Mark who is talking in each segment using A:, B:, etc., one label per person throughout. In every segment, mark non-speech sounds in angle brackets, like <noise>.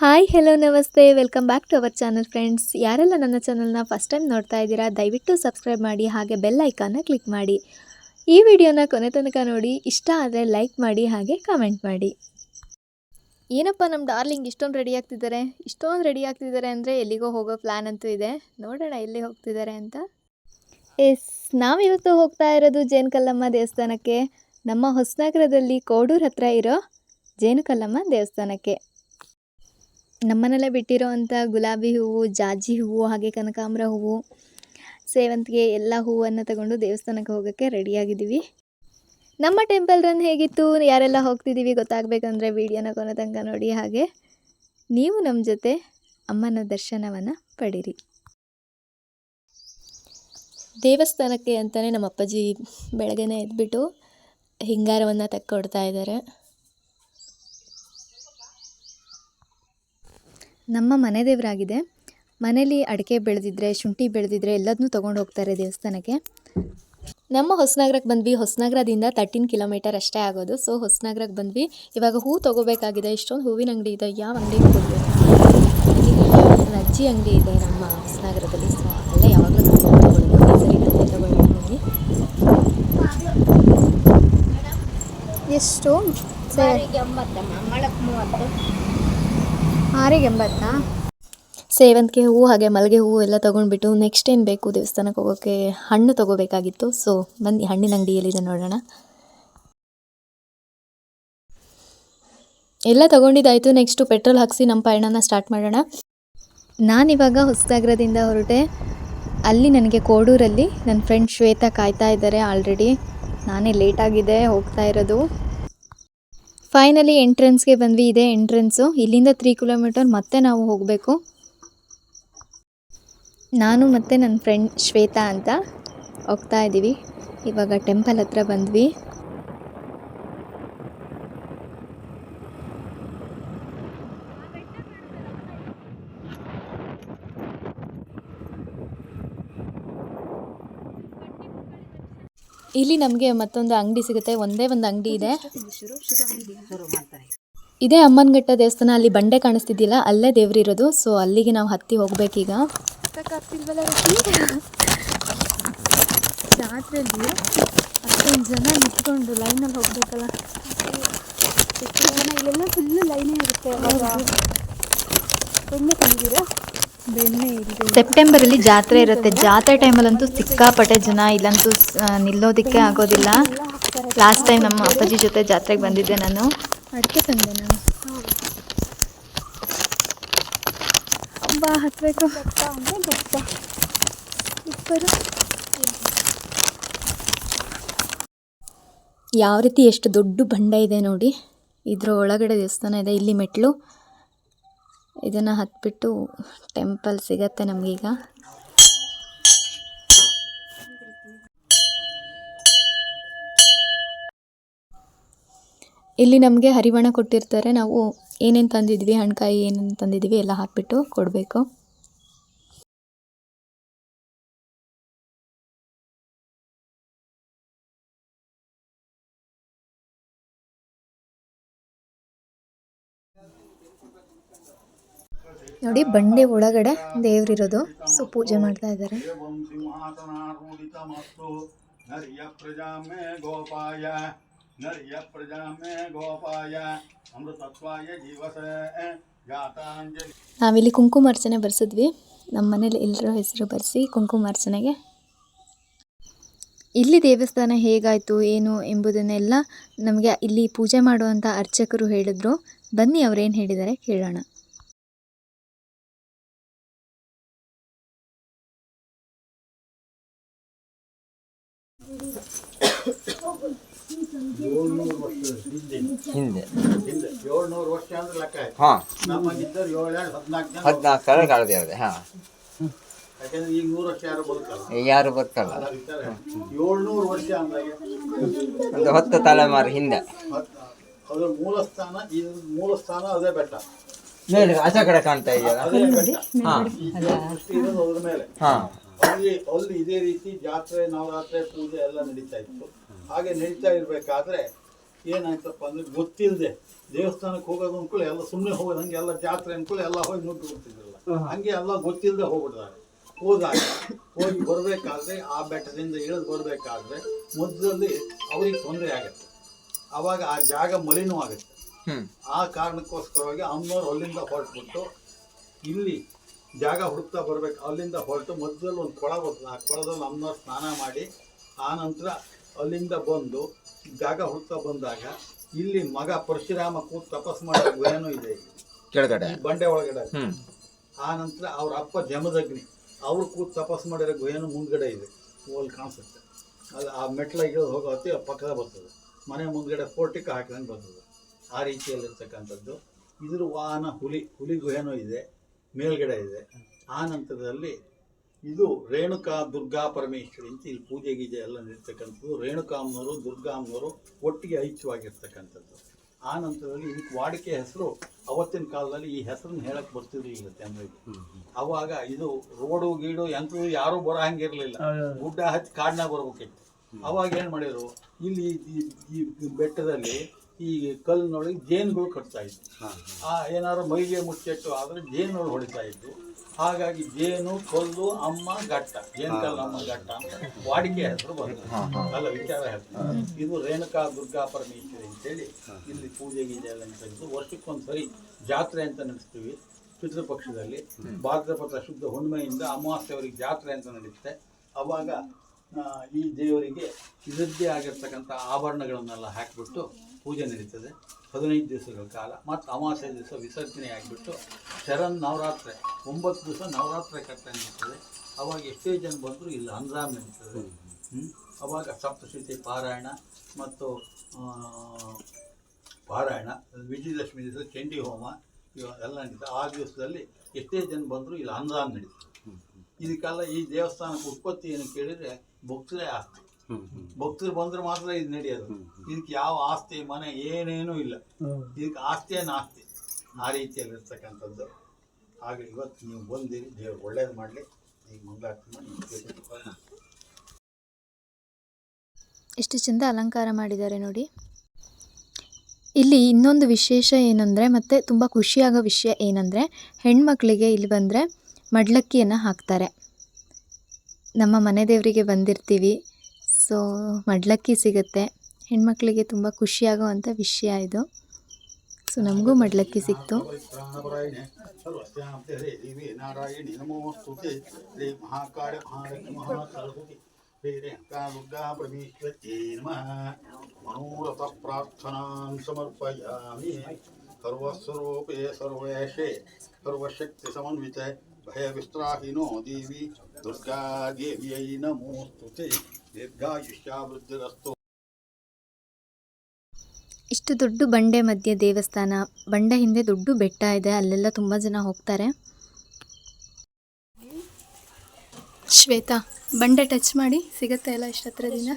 A: Hi hello ನಮಸ್ತೆ. Welcome back to our channel friends ಯಾರೆಲ್ಲ ನನ್ನ ಚಾನಲ್ನ ಫಸ್ಟ್ ಟೈಮ್ ನೋಡ್ತಾ ಇದ್ದೀರಾ, ದಯವಿಟ್ಟು ಸಬ್ಸ್ಕ್ರೈಬ್ ಮಾಡಿ, ಹಾಗೆ ಬೆಲ್ ಐಕಾನ್ನ ಕ್ಲಿಕ್ ಮಾಡಿ. ಈ ವಿಡಿಯೋನ ಕೊನೆ ತನಕ ನೋಡಿ, ಇಷ್ಟ ಆದರೆ ಲೈಕ್ ಮಾಡಿ, ಹಾಗೆ ಕಾಮೆಂಟ್ ಮಾಡಿ. ಏನಪ್ಪ ನಮ್ಮ ಡಾರ್ಲಿಂಗ್ ಇಷ್ಟೊಂದು ರೆಡಿ ಆಗ್ತಿದ್ದಾರೆ? ಇಷ್ಟೊಂದು ರೆಡಿ ಆಗ್ತಿದ್ದಾರೆ ಅಂದರೆ ಎಲ್ಲಿಗೋ ಹೋಗೋ ಪ್ಲ್ಯಾನ್ ಅಂತೂ ಇದೆ. ನೋಡೋಣ ಎಲ್ಲಿ ಹೋಗ್ತಿದ್ದಾರೆ ಅಂತ. ಎಸ್ ನಾವಿವತ್ತು ಹೋಗ್ತಾ ಇರೋದು ಜೇನುಕಲ್ಲಮ್ಮ ದೇವಸ್ಥಾನಕ್ಕೆ. ನಮ್ಮ ಹೊಸನಗರದಲ್ಲಿ ಕೋಡೂರು ಹತ್ರ ಇರೋ ಜೇನುಕಲ್ಲಮ್ಮ ದೇವಸ್ಥಾನಕ್ಕೆ. ನಮ್ಮನೆಲ್ಲೇ ಬಿಟ್ಟಿರೋ ಅಂಥ ಗುಲಾಬಿ ಹೂವು, ಜಾಜಿ ಹೂವು, ಹಾಗೆ ಕನಕಾಂಬರ ಹೂವು, ಸೇವಂತಿಗೆ ಎಲ್ಲ ಹೂವನ್ನು ತಗೊಂಡು ದೇವಸ್ಥಾನಕ್ಕೆ ಹೋಗೋಕ್ಕೆ ರೆಡಿಯಾಗಿದ್ದೀವಿ. ನಮ್ಮ ಟೆಂಪಲ್ ರನ್ ಹೇಗಿತ್ತು? ಯಾರೆಲ್ಲ ಹೋಗ್ತಿದ್ದೀವಿ ಗೊತ್ತಾಗಬೇಕಂದ್ರೆ ವೀಡಿಯೋನ ಕೊನೆ ತನಕ ನೋಡಿ ಹಾಗೆ. ನೀವು ನಮ್ಮ ಜೊತೆ ಅಮ್ಮನ ದರ್ಶನವನ್ನು ಪಡೀರಿ. ದೇವಸ್ಥಾನಕ್ಕೆ ಅಂತಲೇ ನಮ್ಮ ಅಪ್ಪಾಜಿ ಬೆಳಗ್ಗೆನೇ ಎದ್ಬಿಟ್ಟು ಹಿಂಗಾರವನ್ನು ತಕ್ಕೊಡ್ತಾ ಇದ್ದಾರೆ. ನಮ್ಮ ಮನೆ ದೇವರಾಗಿದೆ. ಮನೇಲಿ ಅಡಿಕೆ ಬೆಳೆದಿದ್ರೆ ಶುಂಠಿ ಬೆಳೆದಿದ್ರೆ ಎಲ್ಲದನ್ನೂ ತೊಗೊಂಡು ಹೋಗ್ತಾರೆ ದೇವಸ್ಥಾನಕ್ಕೆ. ನಮ್ಮ ಹೊಸನಗರಕ್ಕೆ ಬಂದ್ವಿ. ಹೊಸನಗರದಿಂದ ತರ್ಟೀನ್ ಕಿಲೋಮೀಟರ್ ಅಷ್ಟೇ ಆಗೋದು. ಸೊ ಹೊಸನಗರಕ್ಕೆ ಬಂದ್ವಿ. ಇವಾಗ ಹೂ ತೊಗೋಬೇಕಾಗಿದೆ. ಇಷ್ಟೊಂದು ಹೂವಿನ ಅಂಗಡಿ ಇದೆ. ಯಾವ ಅಂಗಡಿಗೆ ಹೋಗಬೇಕು ಅಜ್ಜಿ ಅಂಗಡಿ ಇದೆ ನಮ್ಮ ಹೊಸನಗರದಲ್ಲಿ. ಸೊ ಅಲ್ಲ ಯಾವಾಗಲೂ ತೊಗೊಳ್ಬೋದು ಈ ಸರಿ ಹೋಗಿ ಎಷ್ಟು?
B: ಎಂಬತ್ತಮ್ಮ ಮೊಳಕ್ಕೆ ಮೂವತ್ತು.
A: ಆರಿಗೆ ಎಂಬತ್ತಾ ಸೇವಂತಿಗೆ ಹೂವು ಹಾಗೆ ಮಲ್ಲಿಗೆ ಹೂವು ಎಲ್ಲ ತೊಗೊಂಡ್ಬಿಟ್ಟು ನೆಕ್ಸ್ಟ್ ಏನು ಬೇಕು ದೇವಸ್ಥಾನಕ್ಕೆ ಹೋಗೋಕ್ಕೆ ಹಣ್ಣು ತೊಗೋಬೇಕಾಗಿತ್ತು. ಸೊ ಬಂದು ಹಣ್ಣಿನ ಅಂಗಡಿ ಎಲ್ಲಿದೆ ನೋಡೋಣ. ಎಲ್ಲ ತೊಗೊಂಡಿದ್ದಾಯಿತು. ನೆಕ್ಸ್ಟು ಪೆಟ್ರೋಲ್ ಹಾಕಿಸಿ ನಮ್ಮ ಪಯಣನ ಸ್ಟಾರ್ಟ್ ಮಾಡೋಣ. ನಾನಿವಾಗ ಹೊಸದಾಗ್ರದಿಂದ ಹೊರಟೆ. ಅಲ್ಲಿ ನನಗೆ ಕೋಡೂರಲ್ಲಿ ನನ್ನ ಫ್ರೆಂಡ್ ಶ್ವೇತಾ ಕಾಯ್ತಾ ಇದ್ದಾರೆ ಆಲ್ರೆಡಿ ನಾನೇ ಲೇಟಾಗಿದೆ ಹೋಗ್ತಾ ಇರೋದು. ಫೈನಲಿ ಎಂಟ್ರೆನ್ಸ್ಗೆ ಬಂದ್ವಿ. ಇದೆ ಎಂಟ್ರೆನ್ಸು ಇಲ್ಲಿಂದ ತ್ರೀ ಕಿಲೋಮೀಟರ್ ಮತ್ತೆ ನಾವು ಹೋಗಬೇಕು. ನಾನು ಮತ್ತು ನನ್ನ ಫ್ರೆಂಡ್ ಶ್ವೇತಾ ಅಂತ ಹೋಗ್ತಾ ಇದ್ದೀವಿ ಇವಾಗ ಟೆಂಪಲ್ ಹತ್ರ ಬಂದ್ವಿ. ಇಲ್ಲಿ ನಮಗೆ ಮತ್ತೊಂದು ಅಂಗಡಿ ಸಿಗುತ್ತೆ. ಒಂದೇ ಒಂದು ಅಂಗಡಿ ಇದೆ. ಇದೇ ಅಮ್ಮನಘಟ್ಟ ದೇವಸ್ಥಾನ. ಅಲ್ಲಿ ಬಂಡೆ ಕಾಣಿಸ್ತಿದ್ದಿಲ್ಲ. ಅಲ್ಲೇ ದೇವ್ರಿರೋದು ಸೊ ಅಲ್ಲಿಗೆ ನಾವು ಹತ್ತಿ ಹೋಗ್ಬೇಕೀಗ. ಜಾತ್ರೆಯಲ್ಲಿ ಅಷ್ಟೊಂದು ಜನ ನಿಂತ್ಕೊಂಡು ಲೈನಲ್ಲಿ ಹೋಗ್ಬೇಕಲ್ಲ.
B: ಇಲ್ಲೆಲ್ಲ ಫುಲ್ಲು ಲೈನೇ ಇರುತ್ತೆ ತುಂಬ ತಂದಿದ್ದೀರಾ
A: ಸೆಪ್ಟೆಂಬರಲ್ಲಿ ಜಾತ್ರೆ ಇರುತ್ತೆ. ಜಾತ್ರೆ ಟೈಮಲ್ಲಂತೂ ಸಿಕ್ಕಾಪಟ್ಟೆ ಜನ ಇಲ್ಲಂತೂ ನಿಲ್ಲೋದಿಕ್ಕೆ ನಿಲ್ಲೋದಕ್ಕೆ ಆಗೋದಿಲ್ಲ. ಲಾಸ್ಟ್ ಟೈಮ್ ನಮ್ಮ ಅಪ್ಪಾಜಿ ಜೊತೆ ಜಾತ್ರೆಗೆ ಬಂದಿದ್ದೆ ನಾನು. ಅಡಿಕೆ ತಂದೆ ನಾನು. ಬಾ
B: ಹತ್ತಬೇಕು
A: ಇಬ್ಬರು. ಯಾವ ರೀತಿ ಎಷ್ಟು ದೊಡ್ಡ ಬಂಡ ಇದೆ ನೋಡಿ. ಇದ್ರ ಒಳಗಡೆ ದೇವಸ್ಥಾನ ಇದೆ ಇಲ್ಲಿ ಮೆಟ್ಲು ಇದನ್ನು ಹತ್ಬಿಟ್ಟು ಟೆಂಪಲ್ ಸಿಗತ್ತೆ ನಮಗೀಗ. ಇಲ್ಲಿ ನಮಗೆ ಹರಿವಣ ಕೊಟ್ಟಿರ್ತಾರೆ. ನಾವು ಏನೇನು ತಂದಿದ್ವಿ, ಹಣ್ಕಾಯಿ ಏನೇನು ತಂದಿದ್ವಿ ಎಲ್ಲ ಹಾಕ್ಬಿಟ್ಟು ಕೊಡಬೇಕು. ನೋಡಿ, ಬಂಡೆ ಒಳಗಡೆ ದೇವರಿರೋದು. ಸೊ, ಪೂಜೆ ಮಾಡ್ತಾ ಇದ್ದಾರೆ.
C: ನರಿಯ ಪ್ರಜಾಮೆ ಗೋಪಾಯ ಅಮೃತತ್ವಾಯ
A: ನಾವಿಲ್ಲಿ ಕುಂಕುಮಾರ್ಚನೆ ಬರ್ಸಿದ್ವಿ. ನಮ್ಮ ಮನೇಲಿ ಎಲ್ಲರ ಹೆಸರು ಬರೆಸಿ ಕುಂಕುಮಾರ್ಚನೆಗೆ ಇಲ್ಲಿ ದೇವಸ್ಥಾನ ಹೇಗಾಯಿತು, ಏನು ಎಂಬುದನ್ನೆಲ್ಲ ನಮಗೆ ಇಲ್ಲಿ ಪೂಜೆ ಮಾಡುವಂಥ ಅರ್ಚಕರು ಹೇಳಿದ್ರು. ಬನ್ನಿ, ಅವರೇನು ಹೇಳಿದ್ದಾರೆ ಕೇಳೋಣ.
D: ಹಿಂದೆ.
C: ಹಿಂದೆ. ಏಳ್ನೂರು ವರ್ಷ ಅಂದ್ರೆ ಲೆಕ್ಕ ಆಯ್ತು.
D: ಹಾಂ.
C: ನಮಗಿದ್ದರು ಏಳೆರಡು ಹದಿನಾಲ್ಕು ಜನ
D: ಹದಿನಾಲ್ಕು ಸಾವಿರ ಕಳೆದಿರೋದೆ ಹಾಂ.
C: ಯಾಕಂದ್ರೆ ಈಗ ನೂರು ವರ್ಷ ಯಾರು ಬದುಕಲ್ಲ.
D: ಈಗ ಯಾರು ಬದುಕಲ್ಲ.
C: ಏಳ್ನೂರು ವರ್ಷ ಅಂದಾಗ
D: ಒಂದು ಹತ್ತು ತಲೆಮಾರು ಹಿಂದೆ.
C: ಅದ್ರ ಮೂಲ ಸ್ಥಾನ ಇದು ಮೂಲ ಸ್ಥಾನ ಅದೇ ಬೆಟ್ಟ.
D: ಮೇಲೆ ಆಚೆ ಕಡೆ ಕಾಣ್ತಾ ಇದೆಯಲ್ಲ
C: ಅದೇ ಬೆಟ್ಟ.
D: ಹಾಂ.
C: ಸೃಷ್ಟಿ ಇರೋದು ಅದ್ರ ಮೇಲೆ.
D: ಹಾಂ.
C: ಅಲ್ಲಿ ಅಲ್ಲಿ ಇದೇ ರೀತಿ ಜಾತ್ರೆ ನವರಾತ್ರಿ ಪೂಜೆ ಎಲ್ಲ ನಡೀತಾ ಇತ್ತು. ಹಾಗೆ ನಡೀತಾ ಇರಬೇಕಾದ್ರೆ ಏನಾಯ್ತಪ್ಪ ಅಂದ್ರೆ ಗೊತ್ತಿಲ್ಲದೆ ದೇವಸ್ಥಾನಕ್ಕೆ ಹೋಗೋದು ಅನ್ಕೊಳ್ಳಿ ಎಲ್ಲ ಸುಮ್ಮನೆ ಹೋಗೋದು ಹಂಗೆ ಎಲ್ಲ ಜಾತ್ರೆ ಅನ್ಕೊಳ್ಳಿ ಎಲ್ಲ ಹೋಗಿ ನುಗ್ಗಿ ಬಿಡ್ತಿದ್ರಲ್ಲ. ಹಂಗೆ ಎಲ್ಲ ಗೊತ್ತಿಲ್ಲದೆ ಹೋಗ್ಬಿಡ್ತಾರೆ. ಹೋದಾಗ ಹೋಗಿ ಬರಬೇಕಾದ್ರೆ ಆ ಬೆಟ್ಟದಿಂದ ಇಳಿದು ಬರಬೇಕಾದ್ರೆ ಮಧ್ಯದಲ್ಲಿ ಅವ್ರಿಗೆ ತೊಂದರೆ ಆಗುತ್ತೆ. ಅವಾಗ ಆ ಜಾಗ ಮಲಿನವಾಗುತ್ತೆ
D: ಆಗುತ್ತೆ.
C: ಆ ಕಾರಣಕ್ಕೋಸ್ಕರವಾಗಿ ಅಮ್ಮನವ್ರು ಅಲ್ಲಿಂದ ಹೊರಟ್ಬಿಟ್ಟು ಇಲ್ಲಿ ಜಾಗ ಹುಡುಕ್ತಾ ಬರಬೇಕು ಅಲ್ಲಿಂದ ಹೊರಟು ಮಧ್ಯದಲ್ಲಿ ಒಂದು ಕೊಳ ಬರ್ತದೆ ಆ ಕೊಳದಲ್ಲಿ ಅಮ್ಮನವ್ರು ಸ್ನಾನ ಮಾಡಿ ಆ ನಂತರ ಅಲ್ಲಿಂದ ಬಂದು ಜಾಗ ಹುಡುಕ್ತಾ ಬಂದಾಗ ಇಲ್ಲಿ ಮಗ ಪರಶುರಾಮ ಕೂತ್ ತಪಸ್ ಮಾಡೋ ಗುಹೆನೂ ಇದೆ ಇಲ್ಲಿ.
D: ಕೆಳಗಡೆ.
C: ಈ ಬಂಡೆ ಒಳಗಡೆ
D: ಹ್ಮ್.
C: ಆ ನಂತರ ಅವ್ರ ಅಪ್ಪ ಜಮದಗ್ನಿ ಅವ್ರು ಕೂತ್ ತಪಸ್ ಮಾಡಿರೋ ಗುಹೆನೂ ಮುಂದ್ಗಡೆ ಇದೆ. ಅಲ್ಲಿ ಕಾಣಿಸುತ್ತೆ. ಅದು ಆ ಮೆಟ್ಲಾಗಿ ಹೋಗೋ ಹೊತ್ತಿ ಪಕ್ಕದ ಬರ್ತದೆ. ಮನೆ ಮುಂದ್ಗಡೆ ಫೋರ್ಟಿಕ್ ಹಾಕಿದಂಗೆ ಬರ್ತದೆ. ಆ ರೀತಿಯಲ್ಲಿರ್ತಕ್ಕಂಥದ್ದು. ಇದ್ರ ವಾಹನ ಹುಲಿ ಹುಲಿ ಗುಹೆನೂ ಇದೆ. ಮೇಲ್ಗಡೆ ಇದೆ. ಆ ನಂತರದಲ್ಲಿ ಇದು ರೇಣುಕಾ ದುರ್ಗಾ ಪರಮೇಶ್ವರಿ ಅಂತ ಇಲ್ಲಿ ಪೂಜೆ ಗೀಜೆ ಎಲ್ಲ ನಡೀತಕ್ಕಂಥದ್ದು. ರೇಣುಕಾಮ್ನವರು ದುರ್ಗಾಮ್ನವರು ಒಟ್ಟಿಗೆ ಐಚ್ಯವಾಗಿರ್ತಕ್ಕಂಥದ್ದು ಆ ನಂತರದಲ್ಲಿ ಇದಕ್ಕೆ ವಾಡಿಕೆ ಹೆಸರು ಅವತ್ತಿನ ಕಾಲದಲ್ಲಿ ಈ ಹೆಸರನ್ನ ಹೇಳಕ್ ಬರ್ತಿರ್ಲಿಲ್ಲ ಜನರಿಗೆ. ಅವಾಗ ಇದು ರೋಡು ಗೀಡು ಎಂಥದ್ದು ಯಾರೂ ಬರೋ ಹಂಗಿರಲಿಲ್ಲ. ಗುಡ್ಡ ಹಚ್ಚಿ ಕಾಡನ್ನ ಬರ್ಬೇಕಿತ್ತು. ಅವಾಗ ಏನು ಮಾಡಿದ್ರು ಇಲ್ಲಿ ಈ ಬೆಟ್ಟದಲ್ಲಿ ಈ ಕಲ್ಲಿನೊಳಗೆ ಜೇನುಗಳು ಕಟ್ತಾ ಇದ್ವು. ಆ ಏನಾದ್ರು ಮೈಗೆ ಮುಚ್ಚೆಟ್ಟು ಆದ್ರೆ ಜೇನುಗಳು ಹೊಡಿತಾ ಇದ್ವು. ಹಾಗಾಗಿ ಜೇನು ಕಲ್ಲು ಅಮ್ಮ ಘಟ್ಟ. ಜೇನು ಕಲ್ಲು ಅಮ್ಮ ಘಟ್ಟ ಅಂತ ವಾಡಿಕೆ ಹೆಸರು ಬರುತ್ತೆ ಅಲ್ಲ ವಿಚಾರ ಹೇಳ್ತಾರೆ ಇದು ರೇಣುಕಾ ದುರ್ಗಾ ಪರಮೇಶ್ವರಿ ಅಂತೇಳಿ ಇಲ್ಲಿ ಪೂಜೆ ಗೀಜೆ ಎಲ್ಲ ನಡೆಸಿದ್ದು ವರ್ಷಕ್ಕೊಂದ್ಸರಿ ಜಾತ್ರೆ ಅಂತ ನಡೆಸ್ತೀವಿ. ಪಿತೃಪಕ್ಷದಲ್ಲಿ ಭಾದ್ರಪದ ಶುದ್ಧ ಹುಣ್ಮೆಯಿಂದ ಅಮಾವಾಸ್ಯವರಿಗೆ ಜಾತ್ರೆ ಅಂತ ನಡೆಯುತ್ತೆ. ಅವಾಗ ಈ ದೇವರಿಗೆ ಇದರದ್ದೇ ಆಗಿರ್ತಕ್ಕಂಥ ಆಭರಣಗಳನ್ನೆಲ್ಲ ಹಾಕಿಬಿಟ್ಟು ಪೂಜೆ ನಡೀತದೆ. ಹದಿನೈದು ದಿವಸಗಳ ಕಾಲ ಮತ್ತು ಅಮಾವಾಸ್ಯ ದಿವಸ ವಿಸರ್ಜನೆ ಆಗಿಬಿಟ್ಟು ಶರಣ್ ನವರಾತ್ರಿ ಒಂಬತ್ತು ದಿವಸ ನವರಾತ್ರಿ ಕಟ್ಟೆ ನಡೀತದೆ. ಅವಾಗ ಎಷ್ಟೇ ಜನ ಬಂದರೂ ಇಲ್ಲಿ ಅನುದಾನ ನಡೀತದೆ. ಅವಾಗ ಸಪ್ತಶತಿ ಪಾರಾಯಣ ಮತ್ತು ಪಾರಾಯಣ ವಿಜಯದಶಮಿ ದಿವಸ ಚಂಡಿ ಹೋಮ ಇವ- ಎಲ್ಲ ನಡೀತದೆ. ಆ ದಿವಸದಲ್ಲಿ ಎಷ್ಟೇ ಜನ ಬಂದರೂ ಇಲ್ಲಿ ಅನುದಾನ ನಡೀತದೆ. ಇದಕ್ಕೆಲ್ಲ ಈ ದೇವಸ್ಥಾನಕ್ಕೆ ಉತ್ಪತ್ತಿ ಏನು ಕೇಳಿದ್ರೆ ಭಕ್ತರೇ ಆಸ್ತಿ. ಭಕ್ತರು ಬಂದ್ರೆ ಮಾತ್ರ ಇದು ನಡೆಯೋದು. ಇದಕ್ಕೆ ಯಾವ ಆಸ್ತಿ ಮನೆ ಏನೇನೂ ಇಲ್ಲ. ಇದಕ್ಕೆ ಆಸ್ತಿಯೇ ಆಸ್ತಿ? ಆ ರೀತಿಯಲ್ಲಿರ್ತಕ್ಕಂಥದ್ದು. ಹಾಗೆ ಇವತ್ತು ನೀವು ಬಂದಿರಿ. ದೇವ್ರು ಒಳ್ಳೇದು ಮಾಡಲಿ. ನೀವು ಮಂಗಳಾರತಿ ಮಾಡಿ
A: ಎಷ್ಟು ಚಂದ ಅಲಂಕಾರ ಮಾಡಿದ್ದಾರೆ ನೋಡಿ. ಇಲ್ಲಿ ಇನ್ನೊಂದು ವಿಶೇಷ ಏನಂದರೆ ಮತ್ತು ತುಂಬ ಖುಷಿಯಾಗೋ ವಿಷಯ ಏನಂದರೆ ಹೆಣ್ಮಕ್ಳಿಗೆ ಇಲ್ಲಿ ಬಂದರೆ ಮಡ್ಲಕ್ಕಿಯನ್ನು ಹಾಕ್ತಾರೆ. ನಮ್ಮ ಮನೆ ದೇವರಿಗೆ ಬಂದಿರ್ತೀವಿ. ಸೊ ಮಡ್ಲಕ್ಕಿ ಸಿಗುತ್ತೆ. ಹೆಣ್ಮಕ್ಳಿಗೆ ತುಂಬ ಖುಷಿಯಾಗುವಂಥ ವಿಷಯ ಇದು. ಸೊ ನಮಗೂ ಮಡ್ಲಕ್ಕಿ ಸಿಕ್ತು.
C: ಸರ್ವಸ್ವರೂಪೇ ಭಯ ವಿಸ್ತ್ರಾಹಿನೋ ದೇವಿ ದುರ್ಗಾ ದೇವಿಯೈ ನಮೋಸ್ತುತೆ, ದೀರ್ಘಾಯುಷ್ಯಾವೃದ್ಧಿರಸ್ತು.
A: ಇಷ್ಟು ದೊಡ್ಡ ಬಂಡೆ ಮಧ್ಯೆ ದೇವಸ್ಥಾನ, ಬಂಡೆ ಹಿಂದೆ ದೊಡ್ಡ ಬೆಟ್ಟ ಇದೆ, ಅಲ್ಲೆಲ್ಲ ತುಂಬ ಜನ ಹೋಗ್ತಾರೆ. ಶ್ವೇತಾ, ಬಂಡೆ ಟಚ್ ಮಾಡಿ, ಸಿಗುತ್ತೆ ಎಲ್ಲ ಇಷ್ಟು ಹತ್ರದಿಂದ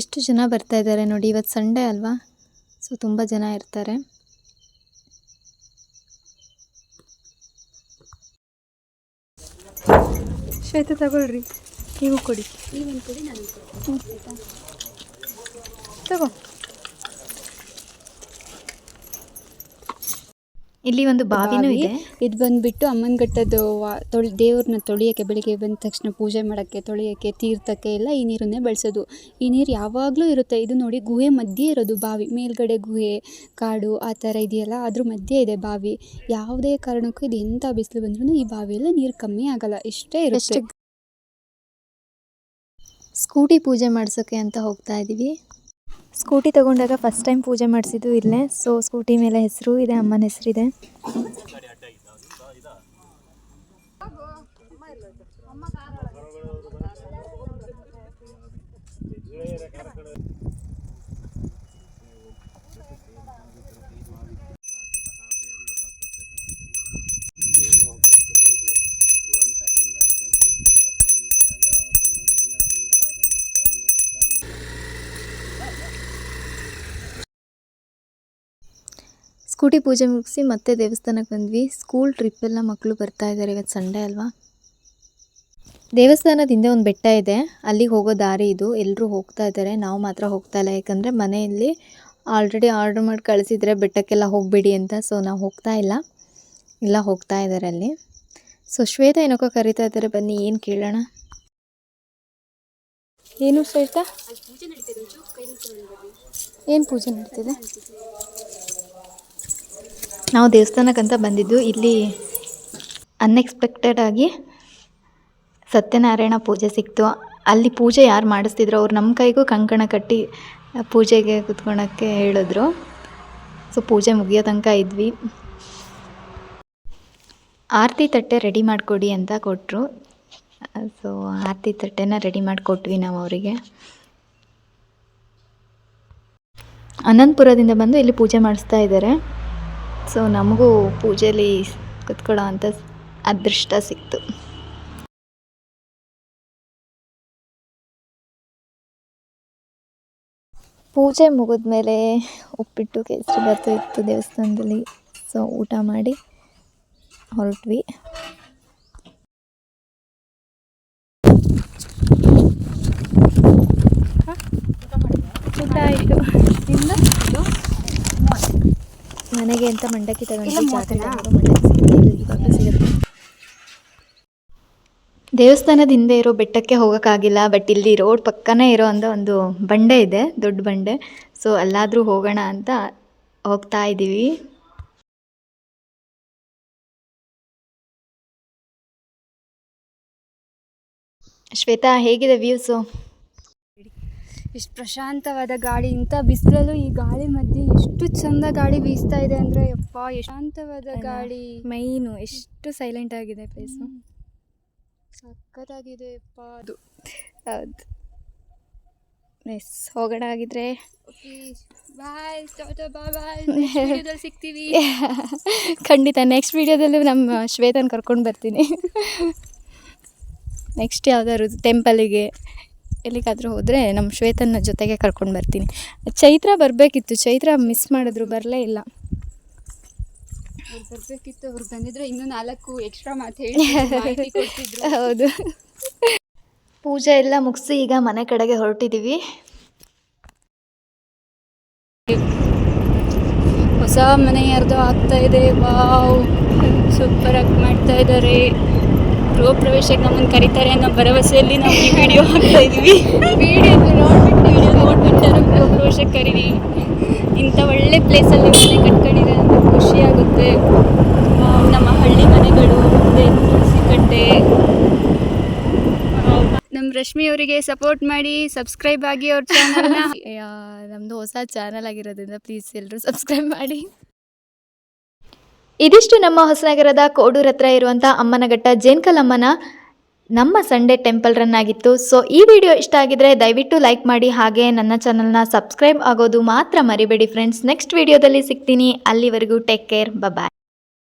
A: ಎಷ್ಟು ಜನ ಬರ್ತಾ ಇದ್ದಾರೆ ನೋಡಿ, ಇವತ್ತು ಸಂಡೇ ಅಲ್ವಾ? ಸೊ ತುಂಬ ಜನ ಇರ್ತಾರೆ. ಶ್ವೇತ ತಗೊಳ್ರಿ. ನೀವು ಕೊಡಿ.
B: ನೀವೊಂದು ಕೊಡಿ ನಾನು
A: ತಗೋ. ಇಲ್ಲಿ ಒಂದು ಬಾವಿನೂ ಇದೆ.
B: ಇದು ಬಂದ್ಬಿಟ್ಟು ಅಮ್ಮನ ಘಟ್ಟದ್ದು ತೊಳಿ ದೇವ್ರನ್ನ ತೊಳಿಯೋಕ್ಕೆ ಬೆಳಿಗ್ಗೆ ಬಂದ ತಕ್ಷಣ ಪೂಜೆ ಮಾಡೋಕ್ಕೆ ತೊಳಿಯೋಕ್ಕೆ ತೀರ್ಥಕ್ಕೆ ಎಲ್ಲ ಈ ನೀರನ್ನೇ ಬಳಸೋದು. ಈ ನೀರು ಯಾವಾಗಲೂ ಇರುತ್ತೆ. ಇದು ನೋಡಿ ಗುಹೆ ಮಧ್ಯೆ ಇರೋದು ಬಾವಿ. ಮೇಲ್ಗಡೆ ಗುಹೆ ಕಾಡು ಆ ಥರ ಇದೆಯಲ್ಲ ಅದ್ರ ಮಧ್ಯೆ ಇದೆ ಬಾವಿ. ಯಾವುದೇ ಕಾರಣಕ್ಕೂ ಇದು ಎಂಥ ಬಿಸಿಲು ಬಂದ್ರೂ ಈ ಬಾವಿಯಲ್ಲಿ ನೀರು ಕಮ್ಮಿ ಆಗಲ್ಲ. ಇಷ್ಟೇ ಇರುತ್ತೆ.
A: ಸ್ಕೂಟಿ ಪೂಜೆ ಮಾಡಿಸೋಕ್ಕೆ ಅಂತ ಹೋಗ್ತಾ ಇದ್ದೀವಿ ಸ್ಕೂಟಿ ತಗೊಂಡಾಗ ಫಸ್ಟ್ ಟೈಮ್ ಪೂಜೆ ಮಾಡಿಸಿದ್ದು ಇಲ್ಲೇ. ಸೊ ಸ್ಕೂಟಿ ಮೇಲೆ ಹೆಸರು ಇದೆ ಅಮ್ಮನ ಹೆಸರಿದೆ. ಸ್ಕೂಟಿ ಪೂಜೆ ಮುಗಿಸಿ ಮತ್ತೆ ದೇವಸ್ಥಾನಕ್ಕೆ ಬಂದ್ವಿ. ಸ್ಕೂಲ್ ಟ್ರಿಪ್ಪೆಲ್ಲ ಮಕ್ಕಳು ಬರ್ತಾ ಇದ್ದಾರೆ ಇವತ್ತು ಸಂಡೇ ಅಲ್ವಾ? ದೇವಸ್ಥಾನದ ಹಿಂದೆ ಒಂದು ಬೆಟ್ಟ ಇದೆ. ಅಲ್ಲಿಗೆ ಹೋಗೋ ದಾರಿ ಇದು. ಎಲ್ಲರೂ ಹೋಗ್ತಾ ಇದ್ದಾರೆ ನಾವು ಮಾತ್ರ ಹೋಗ್ತಾ ಇಲ್ಲ. ಯಾಕಂದರೆ ಮನೆಯಲ್ಲಿ ಆಲ್ರೆಡಿ ಆರ್ಡ್ರ್ ಮಾಡಿ ಕಳಿಸಿದ್ರೆ ಬೆಟ್ಟಕ್ಕೆಲ್ಲ ಹೋಗಬೇಡಿ ಅಂತ. ಸೊ ನಾವು ಹೋಗ್ತಾ ಇಲ್ಲ. ಎಲ್ಲ ಹೋಗ್ತಾ ಇದ್ದಾರೆ ಅಲ್ಲಿ. ಸೊ ಶ್ವೇತ ಏನಕ್ಕೋ ಕರಿತಾ ಇದ್ದಾರೆ ಬನ್ನಿ, ಏನು ಕೇಳೋಣ? ಏನು ಶ್ವೇತ? ಏನು ಪೂಜೆ ನಡೀತಿದೆ? ನಾವು ದೇವಸ್ಥಾನಕ್ಕಂತ ಬಂದಿದ್ದು ಇಲ್ಲಿ ಅನ್ಎಕ್ಸ್ಪೆಕ್ಟೆಡ್ ಆಗಿ ಸತ್ಯನಾರಾಯಣ ಪೂಜೆ ಸಿಕ್ತು. ಅಲ್ಲಿ ಪೂಜೆ ಯಾರು ಮಾಡಿಸ್ತಿದ್ರು ಅವ್ರು ನಮ್ಮ ಕೈಗೂ ಕಂಕಣ ಕಟ್ಟಿ ಪೂಜೆಗೆ ಕುತ್ಕೊಳಕ್ಕೆ ಹೇಳಿದ್ರು. ಸೊ ಪೂಜೆ ಮುಗಿಯೋ ತನಕ ಇದ್ವಿ. ಆರತಿ ತಟ್ಟೆ ರೆಡಿ ಮಾಡಿಕೊಡಿ ಅಂತ ಕೊಟ್ಟರು ಸೊ ಆರತಿ ತಟ್ಟೆನ ರೆಡಿ ಮಾಡಿಕೊಟ್ವಿ ನಾವು ಅವರಿಗೆ. ಅನಂತಪುರದಿಂದ ಬಂದು ಇಲ್ಲಿ ಪೂಜೆ ಮಾಡಿಸ್ತಾ ಇದ್ದಾರೆ ಸೊ ನಮಗೂ ಪೂಜೆಯಲ್ಲಿ ಕುತ್ಕೊಳ್ಳೋ ಅಂಥ ಅದೃಷ್ಟ ಸಿಕ್ತು. ಪೂಜೆ ಮುಗಿದ್ಮೇಲೆ ಉಪ್ಪಿಟ್ಟು, ಕೇಸರಿ ಭಾತು ಇತ್ತು ದೇವಸ್ಥಾನದಲ್ಲಿ. ಸೊ ಊಟ ಮಾಡಿ ಹೊರಟ್ವಿ. ಊಟ ಆಯಿತು. ಮನೆಗೆ ಅಂತ ಮಂಡಕ್ಕಿ ತಗೊಂಡು ಸಿಗುತ್ತೆ. ದೇವಸ್ಥಾನದ ಹಿಂದೆ ಇರೋ ಬೆಟ್ಟಕ್ಕೆ ಹೋಗೋಕ್ಕಾಗಿಲ್ಲ ಬಟ್ ಇಲ್ಲಿ ರೋಡ್ ಪಕ್ಕನೇ ಇರೋ ಅಂತ ಒಂದು ಬಂಡೆ ಇದೆ ದೊಡ್ಡ ಬಂಡೆ. ಸೊ ಅಲ್ಲಾದರೂ ಹೋಗೋಣ ಅಂತ ಹೋಗ್ತಾ ಇದ್ದೀವಿ. ಶ್ವೇತಾ ಹೇಗಿದೆ ವ್ಯೂಸು
B: ಎಷ್ಟು ಪ್ರಶಾಂತವಾದ ಗಾಳಿ ಇಂಥ ಬಿಸಿಲಲ್ಲೂ ಈ ಗಾಳಿ ಮಧ್ಯೆ ಎಷ್ಟು ಚಂದ ಗಾಳಿ ಬೀಸ್ತಾ ಇದೆ ಅಂದರೆ ಯಪ್ಪ ಶಾಂತವಾದ ಗಾಳಿ.
A: ಮೈನು ಎಷ್ಟು ಸೈಲೆಂಟ್ ಆಗಿದೆ ಪ್ಲೇಸು
B: ಸಖತ್ತಾಗಿದೆ ಯಪ್ಪ. ಅದು.
A: ಹೌದು. ಎಸ್ ಹೋಗೋಣ ಆಗಿದ್ರೆ
B: ಬಾಯ್ ಬಾಯ್ ಬಾಯ್ ಸಿಗ್ತೀವಿ. <laughs>
A: ಖಂಡಿತ ನೆಕ್ಸ್ಟ್ ವೀಡಿಯೋದಲ್ಲಿ ನಮ್ಮ ಶ್ವೇತನ ಕರ್ಕೊಂಡು ಬರ್ತೀನಿ. <laughs> ನೆಕ್ಸ್ಟ್ ಯಾವ್ದಾದ್ರು ಟೆಂಪಲಿಗೆ ಎಲ್ಲಿಗಾದರೂ ಹೋದರೆ ನಮ್ಮ ಶ್ವೇತನ ಜೊತೆಗೆ ಕರ್ಕೊಂಡು ಬರ್ತೀನಿ. ಚೈತ್ರ ಬರಬೇಕಿತ್ತು. ಚೈತ್ರ ಮಿಸ್ ಮಾಡಿದ್ರು ಬರಲೇ ಇಲ್ಲ.
B: ಬರಬೇಕಿತ್ತು. ಅವ್ರು ಬಂದಿದ್ರೆ ಇನ್ನೂ ನಾಲ್ಕು ಎಕ್ಸ್ಟ್ರಾ ಮಾತು ಹೇಳಿ <laughs>
A: ಹೌದು. ಪೂಜೆ ಎಲ್ಲ ಮುಗಿಸಿ ಈಗ ಮನೆ ಕಡೆಗೆ ಹೊರಟಿದ್ದೀವಿ
B: ಹೊಸ ಮನೆ ಯಾರ್ದು ಆಗ್ತಾ ಇದೆ. ವಾವ್. ಸೂಪರ್ ಆಗಿ ಮಾಡ್ತಾ ಇದ್ದಾರೆ ಗೃಹ ಪ್ರವೇಶಕ್ಕೆ ನಮ್ಮನ್ನು ಕರೀತಾರೆ ಅನ್ನೋ ಭರವಸೆಯಲ್ಲಿ ನಾವು ಈ ವಿಡಿಯೋ ಹಾಕ್ತಾ ಇದೀವಿ. ವಿಡಿಯೋ ನೋಡ್ಬಿಟ್ಟು ವಿಡಿಯೋ ನೋಡ್ಬಿಟ್ಟು ಗೃಹ ಪ್ರವೇಶಕ್ಕೆ ಕರೀರಿ. ಇಂಥ ಒಳ್ಳೆ ಪ್ಲೇಸಲ್ಲಿ ಮನೆ ಕಟ್ಕೊಂಡಿದೆ ಅಂತ ಖುಷಿ ಆಗುತ್ತೆ. ನಮ್ಮ ಹಳ್ಳಿ ಮನೆಗಳು ಮುಂದೆ ಸಿಕ್ಕಟ್ಟೆ ಕಟ್ಟೆ ನಮ್ಮ ರಶ್ಮಿ ಅವರಿಗೆ ಸಪೋರ್ಟ್ ಮಾಡಿ ಸಬ್ಸ್ಕ್ರೈಬ್ ಆಗಿ ಅವ್ರ ಚಾನಲ್ನ <laughs>
A: ನಮ್ಮದು ಹೊಸ ಚಾನಲ್ ಆಗಿರೋದ್ರಿಂದ ಪ್ಲೀಸ್ ಎಲ್ಲರೂ ಸಬ್ಸ್ಕ್ರೈಬ್ ಮಾಡಿ. ಇದಿಷ್ಟು ನಮ್ಮ ಹೊಸನಗರದ ಕೋಡೂರ್ ಹತ್ರ ಇರುವಂಥ ಅಮ್ಮನಘಟ್ಟ ಜೇನ್ಕಲಮ್ಮನ ನಮ್ಮ ಸಂಡೇ ಟೆಂಪಲ್ ರನ್ ಆಗಿತ್ತು. ಸೊ ಈ ವಿಡಿಯೋ ಇಷ್ಟ ಆಗಿದ್ರೆ ದಯವಿಟ್ಟು ಲೈಕ್ ಮಾಡಿ. ಹಾಗೆ ನನ್ನ ಚಾನಲ್ನ ಸಬ್ಸ್ಕ್ರೈಬ್ ಆಗೋದು ಮಾತ್ರ ಮರಿಬೇಡಿ ಫ್ರೆಂಡ್ಸ್ ನೆಕ್ಸ್ಟ್ ವಿಡಿಯೋದಲ್ಲಿ ಸಿಗ್ತೀನಿ. ಅಲ್ಲಿವರೆಗೂ ಟೇಕ್ ಕೇರ್ ಬಾಯ್